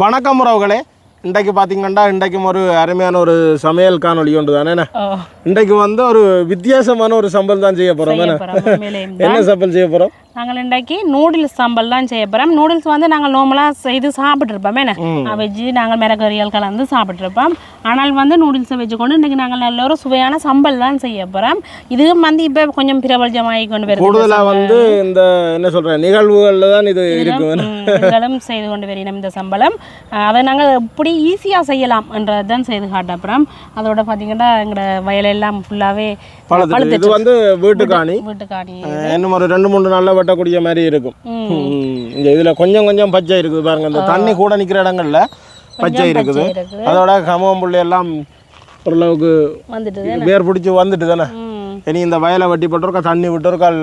வணக்கம் உறவுகளே. இன்றைக்கு பார்த்தீங்கன்னா இன்றைக்கும் ஒரு அருமையான ஒரு சமையல் காணொளி ஒன்று தானே? இன்றைக்கு வந்து ஒரு வித்தியாசமான ஒரு சம்பல் தான் செய்ய போகிறோம் என்ன சம்பல் செய்ய போகிறோம் நாங்கள் இன்றைக்கு நூடுல்ஸ் சம்பல் தான் செய்ய போகிறோம் நூடுல்ஸ் வந்து நாங்கள் நார்மலாக செய்து சாப்பிட்ருப்போம் என்ன? வெஜ்ஜு நாங்கள் மிளகறியல் கலந்து சாப்பிட்ருப்போம் ஆனால் வந்து நூடுல்ஸை வச்சுக்கொண்டு இன்றைக்கி நாங்கள் நல்ல ஒரு சுவையான சம்பல் தான் செய்ய போகிறோம் இதுவும் வந்து இப்போ கொஞ்சம் பிரபலமாகி கொண்டு வருது. கூடுதலாக வந்து இந்த என்ன சொல்கிறேன் நிகழ்வுகளில் தான் இது இருக்கு ம், இதுகளும் செய்து கொண்டு வரினோம் இந்த சம்பளம். அதை நாங்கள் எப்படி ஈஸியாக செய்யலாம் என்றது தான் செய்து காட்ட அப்புறம் அதோட பார்த்தீங்கன்னா எங்களோட வயலெல்லாம் ஃபுல்லாகவே இது வந்து வீட்டுக்காணி. வீட்டுக்காணி. இன்னும் ஒரு ரெண்டு மூணு நாளில் வெட்டக்கூடிய மாதிரி இருக்கும். இங்கே இதில் கொஞ்சம் கொஞ்சம் பச்சை இருக்குது பாருங்க. இந்த தண்ணி கூட நிற்கிற இடங்கள்ல பச்சை இருக்குது. அதோட கமவம்புள்ளி எல்லாம் ஓரளவுக்கு வேர் பிடிச்சி வந்துட்டு தானே? இனி இந்த வயலை வெட்டி போட்டிருக்கா தண்ணி விட்டுருக்கால்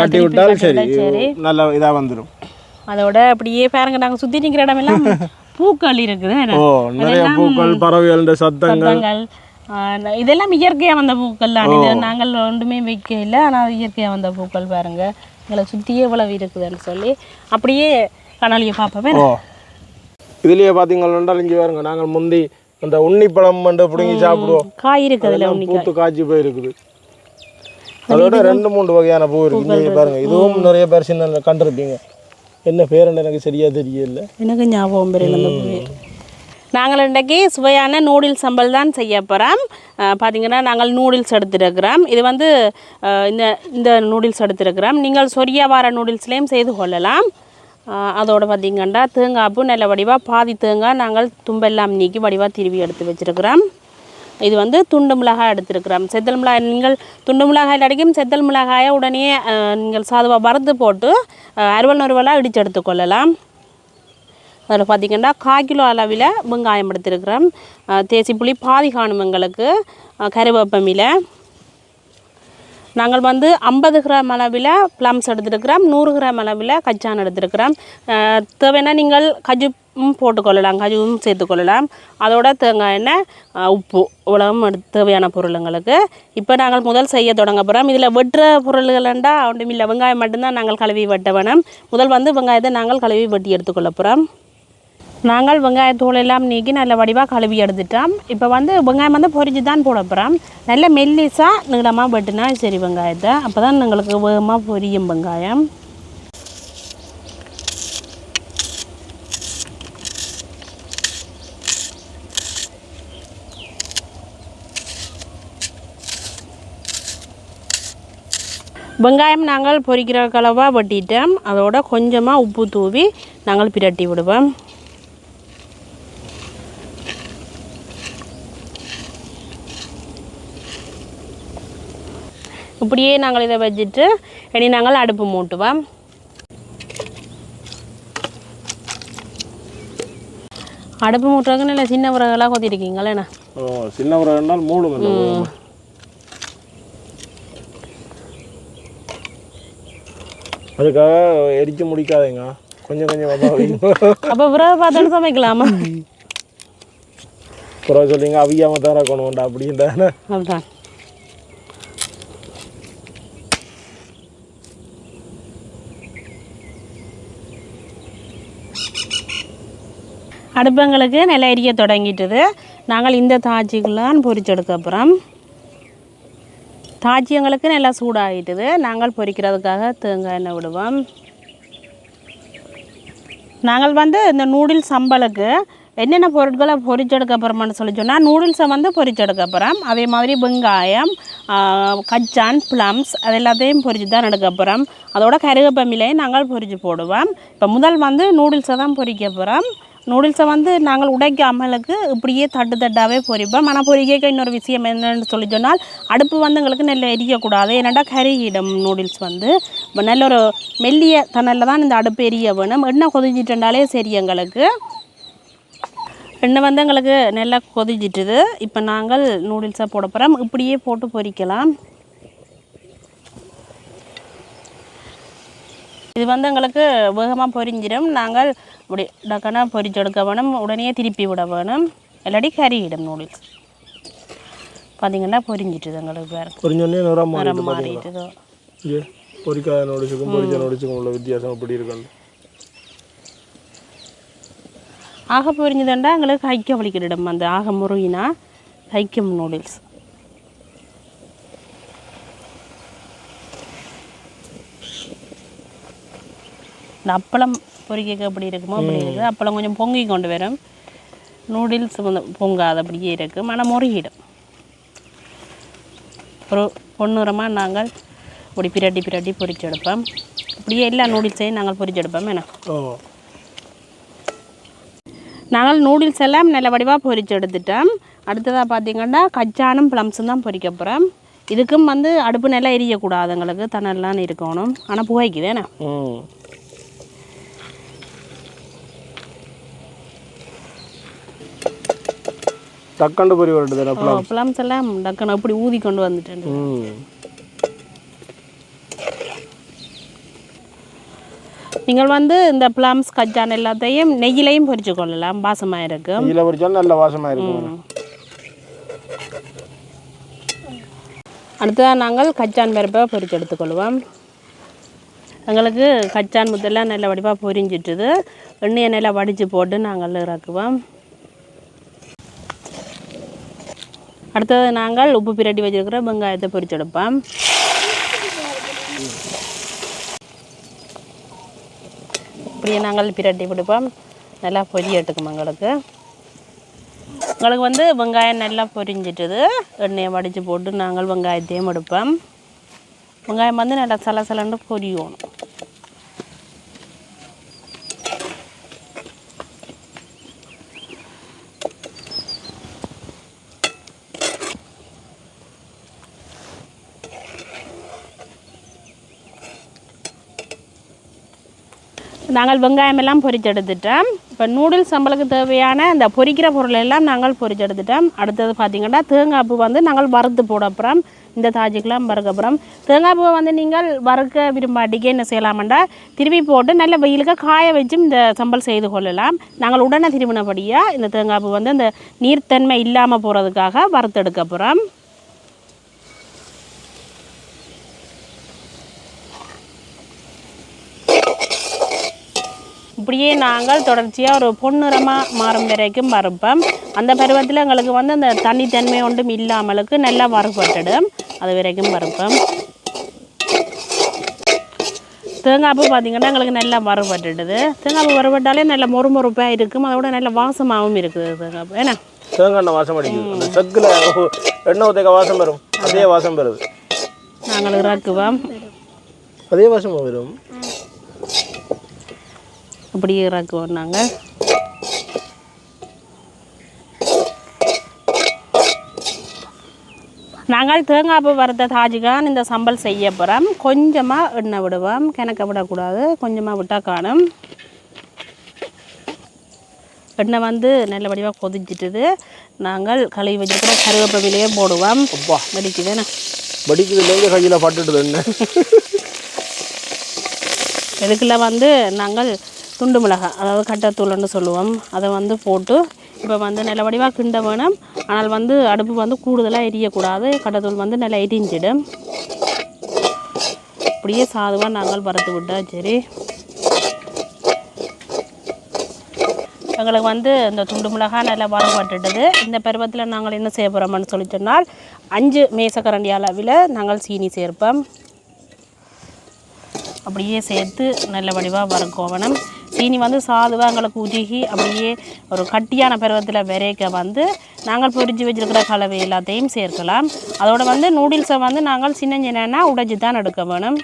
கட்டி விட்டால் சரி. நல்ல இதாக வந்துடும் அதோட அப்படியே பாருங்க நாங்கள் சுற்றி நிற்கிற இடமெல்லாம் பூக்கள் இருக்குது? ஓ நிறைய பூக்கள் பறவைகள் இந்த சத்தங்கள். இதெல்லாம் இயற்கையாக வந்த பூக்கள் தான். இது நாங்கள் ஒன்றுமே வைக்க இல்லை ஆனால் இயற்கையாக வந்த பூக்கள் பாருங்க. எங்களை சுற்றியே இவ்வளவு இருக்குதுன்னு சொல்லி அப்படியே கனாலியை பார்ப்போமே. ஓ. இதுலயே பார்த்தீங்கன்னா இங்கே பாருங்க நாங்கள் முந்தி அந்த உன்னிப்பழம் வந்து பிடுங்கி சாப்பிடுவோம். காய் இருக்குது பூத்து காய்ச்சி போயிருக்குது. அதோட ரெண்டு மூணு வகையான பூ இருக்கு. இங்கே பாருங்க இதுவும் நிறைய பேர் சின்ன கண்டிருப்பீங்க. என்ன பேருன்னு எனக்கு சரியா தெரியல. எனக்கு ஞாபகம் பெரியல அந்த பூ நாங்கள் இன்றைக்கி சுவையான நூடுல்ஸ் சம்பல் தான் செய்ய போகிறோம் பார்த்தீங்கன்னா நாங்கள் நூடுல்ஸ் எடுத்துருக்கிறோம். இது வந்து இந்த இந்த நூடுல்ஸ் எடுத்துருக்கிறோம். நீங்கள் சொரியா வார நூடுல்ஸ்லேயும் செய்து கொள்ளலாம். அதோடு அதோட தேங்காய்ப்பு நல்ல வடிவாக பாதி தேங்காய் நாங்கள் தும்பெல்லாம் நீக்கி வடிவாக திருவி எடுத்து வச்சிருக்கிறோம். இது வந்து துண்டு மிளகாய் எடுத்திருக்கிறோம். செத்தல் மிளகாய் நீங்கள் துண்டு மிளகாயில் அடிக்கும் செத்தல் மிளகாயை உடனே நீங்கள் சாதுவாக வறுத்து போட்டு அறுவல் நறுவலாக இடித்து எடுத்துக்கொள்ளலாம் அதில் பார்த்திங்கன்னா கால் கிலோ அளவில் வெங்காயம் எடுத்துருக்கிறோம். தேசி புளி பாதி காணும் எங்களுக்கு கருவேப்பமில நாங்கள் வந்து ஐம்பது கிராம் அளவில் ப்ளம்ஸ் எடுத்துருக்கிறோம் நூறு கிராம் அளவில் கச்சான் எடுத்துருக்கிறோம். தேவைன்னா நீங்கள் கஜுவும் போட்டுக்கொள்ளலாம் கஜுவும் சேர்த்துக்கொள்ளலாம் அதோட தேங்காய் எண்ணெய் உப்பு உலகம் தேவையான பொருளுங்களுக்கு இப்போ நாங்கள் முதல் செய்ய தொடங்க போகிறோம் இதில் வெட்டுற பொருள்களண்டா ஒன்றும் இல்லை வெங்காயம் மட்டும்தான் நாங்கள் கழுவி வெட்ட வேணும். முதல் வந்து வெங்காயத்தை நாங்கள் கழுவி வெட்டி எடுத்துக்கொள்ள போகிறோம் நாங்கள் வெங்காயத்தோல் எல்லாம் நீக்கி நல்ல வடிவாக கழுவி எடுத்துட்டோம். இப்போ வந்து வெங்காயம் வந்து பொரிச்சு தான் போட போகிறோம் நல்ல மெல்லிசாக நீளமாக வெட்டினா சரி வெங்காயத்தை. அப்போ தான் எங்களுக்கு வேகமாக பொரியும் வெங்காயம். வெங்காயம் நாங்கள் பொரிக்கிற கலவாக வெட்டிட்டோம். அதோட கொஞ்சமாக உப்பு தூவி நாங்கள் பிரட்டி விடுவோம். இப்படியே நாங்கள் இதை வச்சுட்டு இனி நாங்கள் அடுப்பு மூட்டுவோம். அடுப்பு மூட்டுறதுக்கு நல்ல சின்ன விறகெல்லாம் கொத்திருக்கீங்களே என்ன ஓ சின்ன நாள் மூடும். அதுக்காக எரிச்சு முடிக்காதீங்க. கொஞ்சம் கொஞ்சம் அப்போ விறகு பார்த்துட்டு சமைக்கலாமா? அப்புறம் சொல்லிங்க அவியாம தான் இருக்கணும்டா அப்படின்றானே அதுதான் அடுப்பங்களுக்கு நல்லா எரிய தொடங்கிட்டுது. நாங்கள் இந்த தாச்சிக்கெல்லாம் பொரிச்செடுக்க அப்புறம் தாச்சி நல்லா சூடாகிட்டுது. நாங்கள் பொறிக்கிறதுக்காக தேங்காய் எண்ணெய் விடுவோம். நாங்கள் வந்து இந்த நூடுல்ஸ் சம்பளுக்கு என்னென்ன பொருட்களை பொரிச்செடுக்க போகிறோம்னு சொல்லி சொன்னால் நூடுல்ஸை வந்து பொரிச்செடுக்க போகிறோம் அதே மாதிரி வெங்காயம் கச்சான் ப்ளம்ஸ் அது எல்லாத்தையும் பொறிச்சு தான் எடுக்க போகிறோம் அதோட கருகப்பமிலையும் நாங்கள் பொறிச்சு போடுவோம். இப்போ முதல் வந்து நூடுல்ஸை தான் பொறிக்கப்புறம் போகிறோம் நூடுல்ஸை வந்து நாங்கள் உடைக்காமலுக்கு இப்படியே தட்டு தட்டாகவே பொரிப்போம் ஆனால் பொரிக்க இன்னொரு விஷயம் என்னென்னு சொல்லி சொன்னால் அடுப்பு வந்து எங்களுக்கு நெல் எரியக்கூடாது ஏன்னாடா கருகிடும் நூடுல்ஸ் வந்து. இப்போ நல்ல ஒரு மெல்லிய தணலில் தான் இந்த அடுப்பு எரிய வேணும். எண்ணெய் கொதிச்சிட்டுண்டாலே சரி எங்களுக்கு. எண்ணெய் வந்து எங்களுக்கு நல்லா கொதிச்சிட்டுது இப்போ நாங்கள் நூடுல்ஸை போட போகிறோம் இப்படியே போட்டு பொரிக்கலாம் இது வந்து எங்களுக்கு வேகமாக பொரிஞ்சிடும். நாங்கள் இப்படி டக்குனா பொரிச்செடுக்க வேணும். உடனே திருப்பி விட வேணும். இல்லாட்டி கறியிடும் நூடுல்ஸ். பார்த்தீங்கன்னா பொரிஞ்சிட்டுது எங்களுக்கு வேறு. பொரிஞ்சோடனே நிறம் மாறிட்டுதோ பொரிக்காத பொரிச்ச உள்ள வித்தியாசம் அப்படி இருக்காங்க ஆக பொரிஞ்சதுண்டா எங்களுக்கு கைக்க வலிக்கிடும் அந்த ஆக முருகினா கைக்கும் நூடுல்ஸ். இந்த அப்பளம் பொரிக்க எப்படி இருக்குமோ அப்படி இருக்குது. அப்பளம் கொஞ்சம் பொங்கி கொண்டு வரும். நூடுல்ஸ் பொங்காது அப்படியே இருக்கும் ஆனால் முருகிடும். ஒரு பொன்னுரமாக நாங்கள் இப்படி பிரட்டி பிரட்டி பொரிச்செடுப்போம் இப்படியே எல்லா நூடுல்ஸையும் நாங்கள் பொரிச்செடுப்போம் என்ன? ஓ. நாங்கள் நூடுல்ஸ் எல்லாம் நல்ல வடிவாக பொரிச்சு எடுத்துட்டோம் அடுத்ததாக பார்த்தீங்கன்னா கச்சானும் ப்ளம்ஸும் தான் பொரிக்க போகிறோம் இதுக்கும் வந்து அடுப்பு நல்லா எரியக்கூடாது எங்களுக்கு. தணல்லாம் இருக்கணும். ஆனால் புகைக்குது என்ன? ம் தக்கண்டு பொரி வரட்டுது ப்ளம்ஸ் எல்லாம் டக்குன்னு அப்படி ஊதி கொண்டு வந்துட்டேன். நீங்கள் வந்து இந்த ப்ளம்ஸ் கச்சான் எல்லாத்தையும் நெய்யிலையும் பொரிச்சு கொள்ளலாம் வாசமாக இருக்கும் இதில் பொரிச்சாலும் நல்ல வாசமாக இருக்கும். அடுத்ததாக நாங்கள் கச்சான் பருப்பை பொரிச்சு எடுத்துக்கொள்வோம் எங்களுக்கு கச்சான் முத்தெல்லாம் நல்ல வடிவாக பொரிஞ்சிட்டுது. எண்ணெயை நல்லா வடித்து போட்டு நாங்கள் இறக்குவோம். அடுத்தது நாங்கள் உப்பு பிரட்டி வச்சுருக்கிற வெங்காயத்தை பொறிச்செடுப்போம் இப்படியே நாங்கள் பிரட்டி பிடிப்போம் நல்லா பொரியட்டுக்கும் எங்களுக்கு. எங்களுக்கு வந்து வெங்காயம் நல்லா பொரிஞ்சிட்டுது. எண்ணெயை வடித்து போட்டு நாங்கள் வெங்காயத்தையும் எடுப்போம். வெங்காயம் வந்து நல்லா சலசலன்னு பொரியணும் நாங்கள் வெங்காயம் எல்லாம் பொரிச்செடுத்துட்டோம் இப்போ நூடுல்ஸ் நம்மளுக்கு தேவையான இந்த பொரிக்கிற பொருள் எல்லாம் நாங்கள் பொரிச்செடுத்துட்டோம் அடுத்தது பார்த்தீங்கன்னா தேங்காய் பூ வந்து நாங்கள் வறுத்து போடப்புறம் இந்த தாஜுக்கெல்லாம் வறுக்கப்புறம் தேங்காய் பூவை வந்து நீங்கள் வறுக்க விரும்பாட்டிக்கு என்ன செய்யலாமண்டா திரும்பி போட்டு நல்ல வெயிலுக்கு காய வச்சும் இந்த சம்பல் செய்து கொள்ளலாம். நாங்கள் உடனே திரும்பினபடியாக இந்த தேங்காய் பூ வந்து இந்த நீர்த்தன்மை இல்லாமல் போகிறதுக்காக வறுத்தெடுக்க அப்புறம் இப்படியே நாங்கள் தொடர்ச்சியாக ஒரு பொன்னிறமாக மாறும் வரைக்கும் வறுப்போம் அந்த பருவத்தில் எங்களுக்கு வந்து அந்த தண்ணித்தன்மை ஒன்றும் இல்லாமலுக்கு நல்லா வறுபட்டுடும் அது வரைக்கும் வறுப்போம் தேங்காய் பூ பார்த்திங்கன்னா எங்களுக்கு நல்லா வறுபட்டுடுது. தேங்காய் பூ வறுபட்டாலே நல்ல மொறுமொறுப்பாக இருக்கும். அதோட நல்ல வாசமாகவும் இருக்குது தேங்காய் பூ ஏன்னா? தேங்காய் வாசம் அடிக்குது. அந்த செக்கில் எண்ணெய் ஊற்றிக்க வாசம் வரும். அதே வாசம் வருது நாங்கள் இறக்குவோம். அதே வாசம் வரும். அப்படியே இறக்குவோம் நாங்கள் நாங்கள் தேங்காய் பூ வறுத்த தாஜிகான் இந்த சம்பல் செய்ய போகிறோம் கொஞ்சமாக எண்ணெய் விடுவோம். கிணக்க விடக்கூடாது. கொஞ்சமாக விட்டால் காணும். எண்ணெய் வந்து நல்ல வடிவாக கொதிச்சிட்டுது. நாங்கள் கழுவி வச்சுருக்கிற கருவேப்பிலையே போடுவோம். அப்பா. வெடிக்குதுன்னு வடிக்குதுலேருந்து கையில் என்ன? இதுக்குள்ள வந்து நாங்கள் துண்டு மிளகாய் அதாவது கட்டத்தூள்னு சொல்லுவோம். அதை வந்து போட்டு இப்போ வந்து நல்ல வடிவாக கிண்ட வேணும். ஆனால் வந்து அடுப்பு வந்து கூடுதலாக எரியக்கூடாது. கட்டத்தூள் வந்து நல்லா எரிஞ்சிடும். அப்படியே சாதுவாக நாங்கள் பறத்து விட்டோம். சரி. எங்களுக்கு வந்து இந்த துண்டு மிளகாய் நல்லா வரப்பட்டுட்டது இந்த பருவத்தில் நாங்கள் என்ன செய்ய போகிறோம்னு சொல்லி சொன்னால் அஞ்சு மேசக்கரண்டி அளவில் நாங்கள் சீனி சேர்ப்போம். அப்படியே சேர்த்து நல்ல வடிவாக வறுக்கோவணும். சீனி வந்து சாதுவாக எங்களுக்கு உருகி அப்படியே ஒரு கட்டியான பருவத்தில் விரைக்க வந்து நாங்கள் பொரிஞ்சு வச்சிருக்கிற கலவை எல்லாத்தையும் சேர்க்கலாம். அதோடு வந்து நூடுல்ஸை வந்து நாங்கள் சின்ன சின்னன்னா உடைச்சி தான் எடுக்க வேணும்.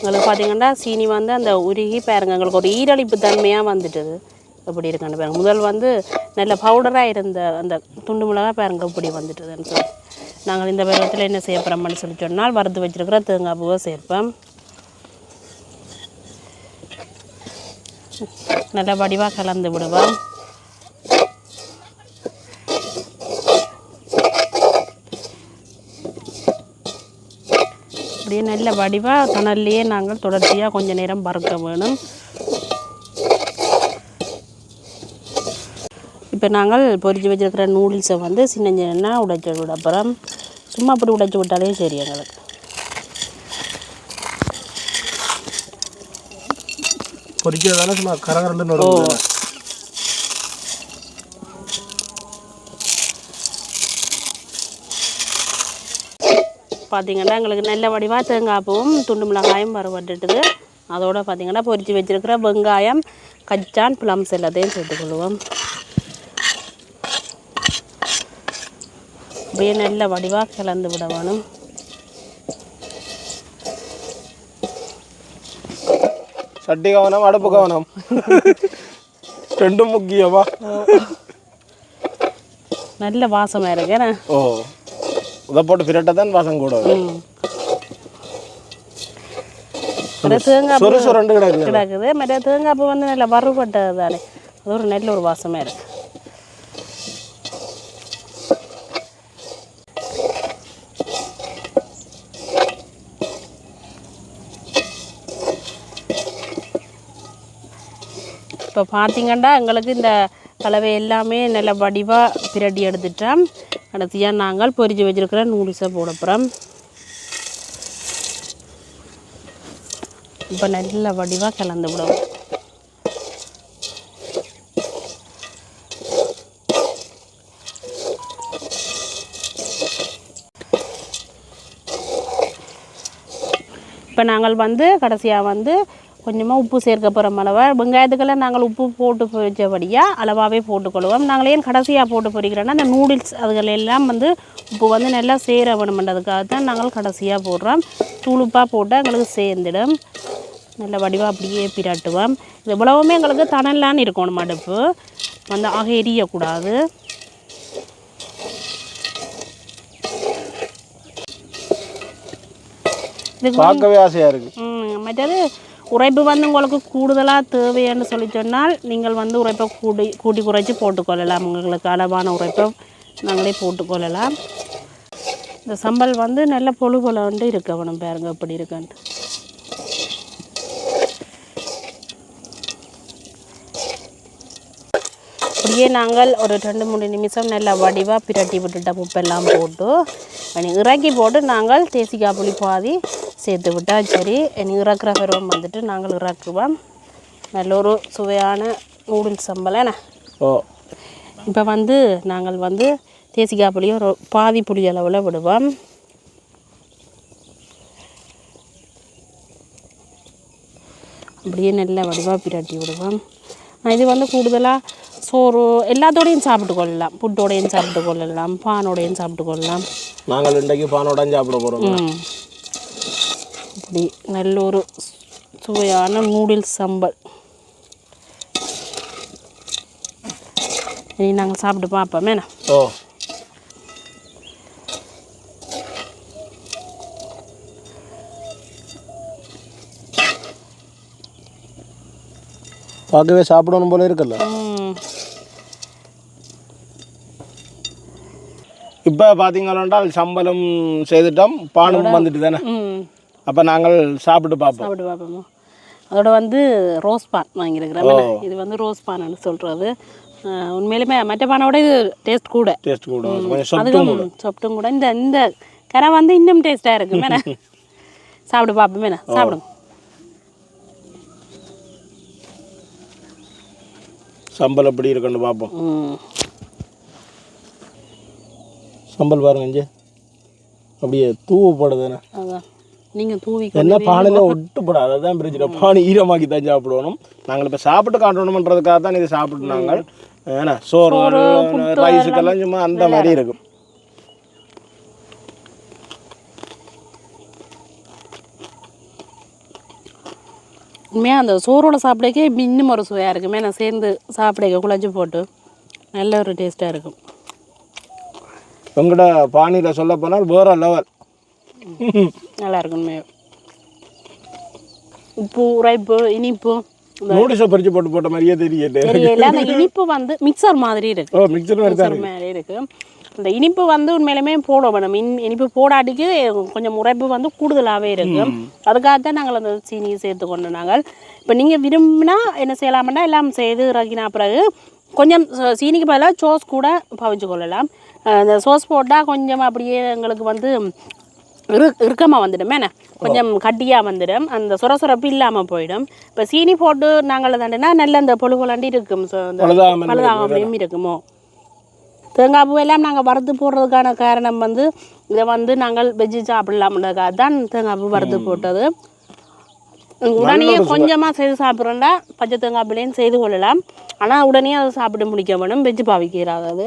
எங்களுக்கு பார்த்தீங்கன்னா சீனி வந்து அந்த உருகி பாருங்கள் எங்களுக்கு ஒரு ஈரழிப்பு தன்மையாக வந்துட்டுது. எப்படி இருக்கான்னு பாருங்கள் முதல் வந்து நல்ல பவுடராக இருந்த அந்த துண்டு மிளகா பாருங்கள் இப்படி வந்துட்டுதுன்னு சொல்லி நாங்கள் இந்த பருவத்தில் என்ன செய்ய போகிறோம்னு சொல்லி சொன்னால் வறுத்து வச்சுருக்கிற தேங்காய் பூவை சேர்ப்போம். நல்ல வடிவாக கலந்து விடுவோம். அப்படியே நல்ல வடிவாக தணல்லையே நாங்கள் தொடர்ச்சியாக கொஞ்ச நேரம் வறுக்க வேணும். இப்போ நாங்கள் பொறிச்சு வச்சுருக்கிற நூடுல்ஸை வந்து சின்ன சின்ன உடைச்சி விட அப்புறம் சும்மா அப்படி உடைச்சி விட்டாலே சரி எங்களுக்கு. பார்த்தீங்கன்னா எங்களுக்கு நல்ல வடிவாக தேங்காய்ப்பூவும் துண்டு மிளகாயும் வரப்பட்டுட்டுது அதோட பார்த்தீங்கன்னா பொறிச்சு வச்சுருக்கிற வெங்காயம் கச்சான் ப்ளம்ஸ் எல்லாத்தையும் சேர்த்துக்கொள்வோம் அப்படியே நல்ல வடிவாக கலந்து விட வேணும் சட்டி கவனம் அடுப்பு கவனம். ரெண்டும் முக்கியமா? நல்ல வாசமாக இருக்கு ஓ இதை போட்டு பிரட்ட தான் வாசம் கூட தேங்காய் கிடக்குது. மற்ற தேங்காய் பூ வந்து நல்ல வறுபட்டது தானே. அது ஒரு நல்ல ஒரு வாசமாக இருக்கு. இப்போ பார்த்திங்கண்டா எங்களுக்கு இந்த கலவை எல்லாமே நல்ல வடிவாக பிரட்டி எடுத்துட்டோம். கடைசியாக நாங்கள் பொரிஞ்சு வச்சுருக்கிற நூடுல்ஸை போட போகிறோம் இப்போ நல்ல வடிவாக கலந்து விடுவோம். இப்போ நாங்கள் வந்து கடைசியாக வந்து கொஞ்சமாக உப்பு சேர்க்க போகிற அளவா வெங்காயத்துக்கெல்லாம் நாங்கள் உப்பு போட்டு பொரிச்சபடியாக அளவாகவே போட்டுக்கொள்வோம். நாங்கள் ஏன் கடைசியாக போட்டு பொரிக்கிறோன்னா அந்த நூடுல்ஸ் அதுகள் எல்லாம் வந்து உப்பு வந்து நல்லா சேர வேணுமென்றதுக்காக தான் நாங்கள் கடைசியாக போடுறோம். தூளுப்பாக போட்டால் எங்களுக்கு சேர்ந்துடும். நல்ல வடிவாக அப்படியே பிரட்டுவோம். இது இவ்வளவுமே எங்களுக்கு தணலான்னு இருக்கணும் அடுப்பு. வந்து ஆக எரியக்கூடாது. இதுக்கு பார்க்கவே ஆசையா இருக்கு. ம், மற்றது உரைப்பு வந்து உங்களுக்கு கூடுதலாக தேவைன்னு சொல்லி சொன்னால் நீங்கள் வந்து உரைப்பை கூடி கூட்டி குறைச்சி போட்டுக்கொள்ளலாம். உங்களுக்கு அளவான உரைப்பை நாங்களே போட்டுக்கொள்ளலாம். இந்த சம்பல் வந்து நல்ல பொழு பொலண்டு இருக்க வேணும் பாருங்க எப்படி இருக்குன்ட்டு. அப்படியே நாங்கள் ஒரு ரெண்டு மூணு நிமிஷம் நல்லா வடிவாக பிரட்டி விட்டுட்ட உப்பெல்லாம் போட்டு இறக்கி போட்டு நாங்கள் தேசிக்காய் புளி பாதி சேர்த்து விட்டால் சரி. இறக்குற பருவம் வந்துட்டு நாங்கள் இறக்குவோம். நல்ல ஒரு சுவையான நூடுல்ஸ் சம்பளம் ஓ. இப்போ வந்து நாங்கள் வந்து தேசிக்காய் புளியை ஒரு பாதி புளி அளவில் விடுவோம். அப்படியே நல்ல வடிவாக பிரட்டி விடுவோம். இது வந்து கூடுதலாக சோறு எல்லாத்தோடையும் சாப்பிட்டு கொள்ளலாம். புட்டோடையும் சாப்பிட்டு கொள்ளலாம். பானோடையும் சாப்பிட்டு கொள்ளலாம். நாங்கள் இன்றைக்கு பானோட சாப்பிட போறோம் ம். இப்படி நல்ல ஒரு சுவையான நூடுல்ஸ் சம்பல் இனி நாங்கள் சாப்பிட்டு பார்ப்போமே. ஓ. பார்க்கவே சாப்பிடணும் போல இருக்குல்ல? இப்போ பார்த்தீங்கன்னா சம்பளம் செய்துட்டோம் பானும் வந்துட்டு தானே அப்போ நாங்கள் சாப்பிட்டு பார்ப்போம். சாப்பிட்டு பார்ப்போமா. அதோட வந்து ரோஸ் பான் வாங்கியிருக்கிறேன் இது வந்து ரோஸ் பான்னு சொல்கிறது உண்மையிலுமே மற்ற பானோட இது டேஸ்ட் கூட. டேஸ்ட் கூட. அதுவும் சொப்டும் கூட. இந்த இந்த கரை வந்து இன்னும் டேஸ்ட்டாக இருக்கும். மேலே சாப்பிட்டு பார்ப்போம். மேலே சாப்பிடுங்க. சம்பல் எப்படி இருக்குன்னு பார்ப்போம். சம்பல் பாருங்க இங்கே அப்படியே தூவப்படுதுண்ணே அதான். நீங்கள் தூவி என்ன பானையில் ஒட்டுப்படாது. அதுதான் பிரச்சனை பானை ஈரமாக்கி தான் சாப்பிடணும். நாங்கள் இப்போ சாப்பிட்டு காட்டணுமன்றதுக்காக தான் இது சாப்பிட்டு நாங்கள் ஏன்னா சோறு ரைஸுக்கெல்லாம் சும்மா அந்த மாதிரி இருக்கும். உண்மையாக அந்த சோறோட சாப்பிடக்கே இன்னும் ஒரு சுவையாக இருக்குமே. நான் சேர்ந்து சாப்பிடக்க குழஞ்சி போட்டு. நல்ல ஒரு டேஸ்ட்டாக இருக்கும். உங்கள்கிட்ட பானியில் சொல்ல போனால் வேற லெவல் நல்லா இருக்கும் உண்மையாக உப்பு உரைப்பு இனிப்பு நூடுல்ஸை பறிச்சு போட்டு போட்ட மாதிரியே தெரியல தெரியல அந்த இனிப்பு வந்து மிக்சர் மாதிரி இருக்கு. ஓ மிக்சர் மாதிரி தான் இருக்கு. அந்த இனிப்பு வந்து உண்மையிலுமே போட வேணும் இன் இனிப்பு போடாட்டிக்கு கொஞ்சம் உரைப்பு வந்து கூடுதலாகவே இருக்கு. அதுக்காகத்தான் நாங்கள் அந்த சீனியை சேர்த்து கொண்டு நாங்கள். இப்போ நீங்கள் விரும்பினா என்ன செய்யலாம்னா எல்லாம் செய்து இறக்கினா பிறகு கொஞ்சம் சீனிக்கு பதிலாக சோஸ் கூட பவிச்சு கொள்ளலாம். அந்த சோஸ் போட்டால் கொஞ்சம் அப்படியே எங்களுக்கு வந்து இரு இறுக்கமாக வந்துடும். என்ன? கொஞ்சம் கட்டியாக வந்துடும். அந்த சுர சுரப்பு இல்லாமல் போயிடும். இப்போ சீனி போட்டு நாங்கள் தாண்டினா நல்ல அந்த பொழு பொலாண்டி இருக்கும். so அந்த பழுதாகாம பழுதாகாமையும் இருக்குமோ? தேங்காய் பூ எல்லாம் நாங்கள் வறுத்து போடுறதுக்கான காரணம் வந்து இதை வந்து நாங்கள் வெஜ்ஜு சாப்பிடலாம்ன்றதுக்காக தான் தேங்காய் பூ வறுத்து போட்டது. உடனே கொஞ்சமாக செய்து சாப்பிட்றோம்னா பச்சை தேங்காய் பூலையும் செய்து கொள்ளலாம். ஆனால் உடனே அதை சாப்பிட்டு முடிக்க வேணும். வெஜ்ஜு பாவிக்கிறாது அது.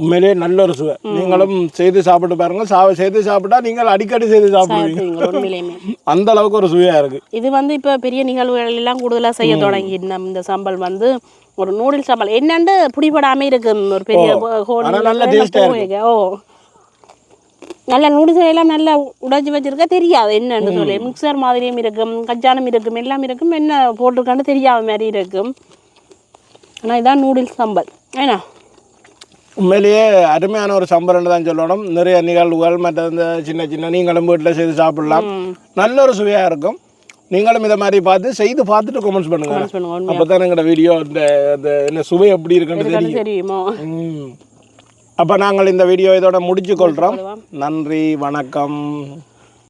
உண்மையிலேயே நல்ல ஒரு சுவை நீங்களும் செய்து சாப்பிட்டு பாருங்க. செய்து சாப்பிட்டா நீங்கள் அடிக்கடி செய்து சாப்பிடுவீங்க. அந்த அளவுக்கு ஒரு சுவையா இருக்கு. இது வந்து இப்போ பெரிய நிகழ்வுகள் எல்லாம் கூடுதலாக செய்ய தொடங்கி. இந்த சம்பல் வந்து ஒரு நூடுல்ஸ் சம்பல். என்னண்டு பிடிபடாம இருக்கு ஒரு பெரிய ஓ நல்ல நூடுல்ஸ் எல்லாம் நல்லா உடைச்சி வச்சிருக்க? தெரியாது. என்னன்னு சொல்லி. மிக்சர் மாதிரியும் இருக்கும் கச்சானம் இருக்கும் எல்லாம் இருக்கும். என்ன போட்டிருக்கான்னு தெரியாத மாதிரி இருக்கும். ஆனால் இதான் நூடுல்ஸ் சம்பல். ஏன்னா உண்மையிலேயே அருமையான ஒரு சம்பளம்னு தான் சொல்லணும். நிறைய நிகழ்வுகள் மற்ற இந்த சின்ன சின்ன நீங்களும் வீட்டில் செய்து சாப்பிடலாம். நல்ல ஒரு சுவையா இருக்கும். நீங்களும் இதை மாதிரி பார்த்து செய்து பார்த்துட்டு கமெண்ட்ஸ் பண்ணுங்க. உண்மை அப்பதான் எங்களோட வீடியோ இந்த என்ன சுவை எப்படி இருக்குன்னு தெரியும். அப்ப நாங்கள் இந்த வீடியோ இதோட முடிச்சு கொள்றோம். நன்றி வணக்கம்.